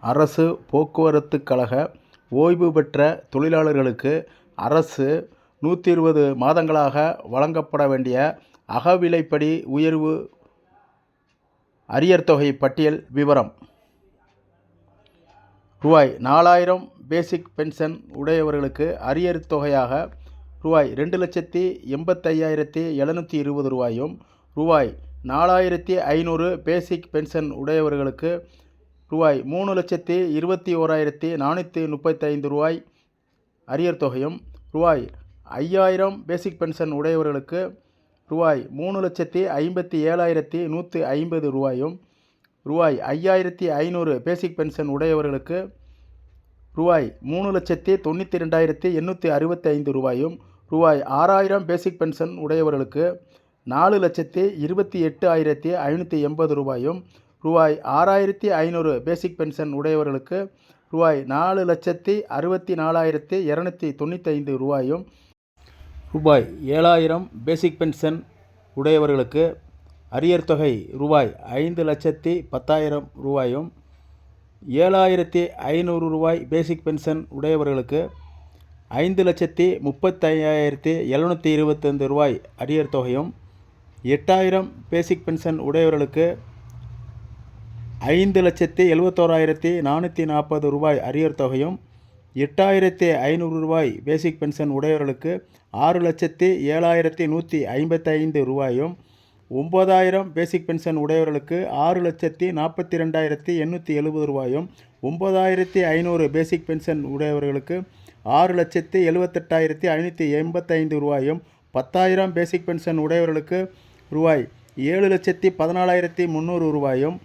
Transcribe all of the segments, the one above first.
அரசு போக்குவரத்து கழக ஓய்வு பெற்ற தொழிலாளர்களுக்கு அரசு நூற்றி இருபது மாதங்களாக வழங்கப்பட வேண்டிய அகவிலைப்படி உயர்வு அரியர் தொகை பட்டியல் விவரம். ரூபாய் நாலாயிரம் பேசிக் பென்ஷன் உடையவர்களுக்கு அரியர் தொகையாக ரூபாய் ரெண்டு லட்சத்தி எண்பத்தையாயிரத்தி எழுநூற்றி இருபது ரூபாயும் ரூபாய் நாலாயிரத்தி ஐநூறு பேசிக் பென்ஷன் உடையவர்களுக்கு ரூபாய் மூணு லட்சத்தி இருபத்தி ஓராயிரத்தி நானூற்றி முப்பத்தைந்து ரூபாய் அரியர் தொகையும் ரூபாய் ஐயாயிரம் பேசிக் பென்ஷன் உடையவர்களுக்கு ரூபாய் மூணு லட்சத்தி ஐம்பத்தி ஏழாயிரத்தி நூற்றி ஐம்பது ரூபாயும் ரூபாய் ஐயாயிரத்தி ஐநூறு பேசிக் பென்ஷன் உடையவர்களுக்கு ரூபாய் மூணு லட்சத்தி தொண்ணூற்றி ரெண்டாயிரத்தி எண்ணூற்றி அறுபத்தி ஐந்து ரூபாயும் ரூபாய் ஆறாயிரம் பேசிக் பென்ஷன் உடையவர்களுக்கு நாலு லட்சத்தி இருபத்தி எட்டு ஆயிரத்தி ஐநூற்றி எண்பது ரூபாயும் ரூபாய் ஆறாயிரத்தி ஐநூறு பேசிக் பென்ஷன் உடையவர்களுக்கு ரூபாய் நாலு லட்சத்தி அறுபத்தி நாலாயிரத்தி இரநூத்தி தொண்ணூத்தைந்து ரூபாயும் ரூபாய் ஏழாயிரம் பேசிக் பென்ஷன் உடையவர்களுக்கு அரியர் தொகை ரூபாய் ஐந்து லட்சத்தி பத்தாயிரம் ரூபாயும் ஏழாயிரத்தி ஐநூறு ரூபாய் பேசிக் பென்ஷன் உடையவர்களுக்கு ஐந்து லட்சத்தி முப்பத்தையாயிரத்தி எழுநூற்றி இருபத்தஞ்சு ரூபாய் அரியர் தொகையும் எட்டாயிரம் பேசிக் பென்ஷன் உடையவர்களுக்கு ஐந்து லட்சத்தி எழுபத்தோராயிரத்தி நானூற்றி நாற்பது ரூபாய் அரியர் தொகையும் எட்டாயிரத்தி ஐநூறு ரூபாய் பேசிக் பென்ஷன் உடையவர்களுக்கு ஆறு லட்சத்தி ஏழாயிரத்தி நூற்றி ஐம்பத்தைந்து ரூபாயும் ஒம்பதாயிரம் பேசிக் பென்ஷன் உடையவர்களுக்கு ஆறு லட்சத்தி நாற்பத்தி ரெண்டாயிரத்தி எண்ணூற்றி எழுபது ரூபாயும் ஒம்பதாயிரத்தி ஐநூறு பேசிக் பென்ஷன் உடையவர்களுக்கு ஆறு லட்சத்தி எழுபத்தெட்டாயிரத்தி ஐநூற்றி எண்பத்தைந்து ரூபாயும் பத்தாயிரம் பேசிக் பென்ஷன் உடையவர்களுக்கு ரூபாய் ஏழு லட்சத்தி பதினாலாயிரத்தி முந்நூறு ரூபாயும்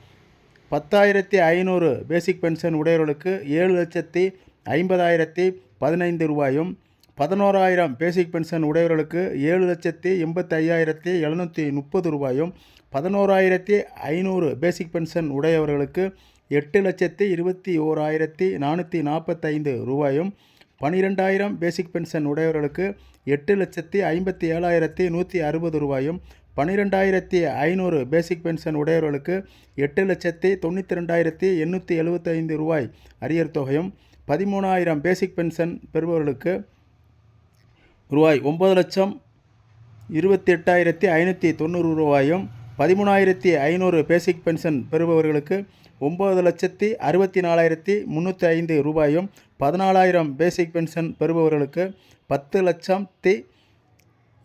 பத்தாயிரத்தி ஐநூறு பேசிக் பென்ஷன் உடையவர்களுக்கு ஏழு லட்சத்தி ஐம்பதாயிரத்தி பதினைந்து ரூபாயும் பதினோராயிரம் பேசிக் பென்ஷன் உடையவர்களுக்கு ஏழு லட்சத்தி எண்பத்தையாயிரத்தி எழுநூற்றி முப்பது ரூபாயும் பதினோராயிரத்தி ஐநூறு பேசிக் பென்ஷன் உடையவர்களுக்கு எட்டு லட்சத்தி இருபத்தி ஓராயிரத்தி நானூற்றி நாற்பத்தைந்து ரூபாயும் பனிரெண்டாயிரம் பேசிக் பென்ஷன் உடையவர்களுக்கு எட்டு லட்சத்தி ஐம்பத்தி ஏழாயிரத்தி நூற்றி அறுபது ரூபாயும் பன்னிரெண்டாயிரத்தி ஐநூறு பேசிக் பென்ஷன் உடையவர்களுக்கு எட்டு லட்சத்தி தொண்ணூற்றி ரெண்டாயிரத்தி எண்ணூற்றி எழுபத்தைந்து ரூபாய் அரியர் தொகையும் பதிமூணாயிரம் பேசிக் பென்ஷன் பெறுபவர்களுக்கு ரூபாய் ஒம்பது லட்சம் இருபத்தி எட்டாயிரத்தி ஐநூற்றி தொண்ணூறு ரூபாயும் பதிமூணாயிரத்தி ஐநூறு பேசிக் பென்ஷன் பெறுபவர்களுக்கு ஒம்பது லட்சத்தி அறுபத்தி நாலாயிரத்தி முந்நூற்றி ஐந்து ரூபாயும் பதினாலாயிரம் பேசிக் பென்ஷன் பெறுபவர்களுக்கு பத்து லட்சத்தி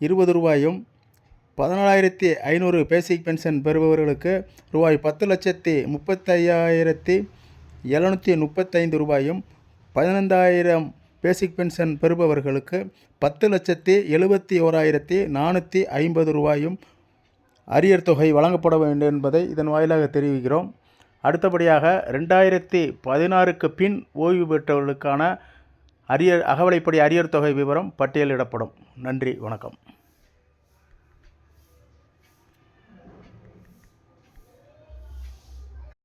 இருபது ரூபாயும் பதினாலாயிரத்தி ஐநூறு பேசிக் பென்ஷன் பெறுபவர்களுக்கு ரூபாய் பத்து லட்சத்தி முப்பத்தையாயிரத்தி எழுநூற்றி முப்பத்தைந்து ரூபாயும் பதினைந்தாயிரம் பேசிக் பென்ஷன் பெறுபவர்களுக்கு பத்து லட்சத்தி எழுபத்தி ஓராயிரத்தி நானூற்றி ஐம்பது ரூபாயும் அரியர் தொகை வழங்கப்பட வேண்டும் என்பதை இதன் வாயிலாக தெரிவிக்கிறோம். அடுத்தபடியாக ரெண்டாயிரத்தி பதினாறுக்கு பின் ஓய்வு பெற்றவர்களுக்கான அரியர் அகவலைப்படி அரியர் தொகை விவரம் பட்டியலிடப்படும். நன்றி வணக்கம்.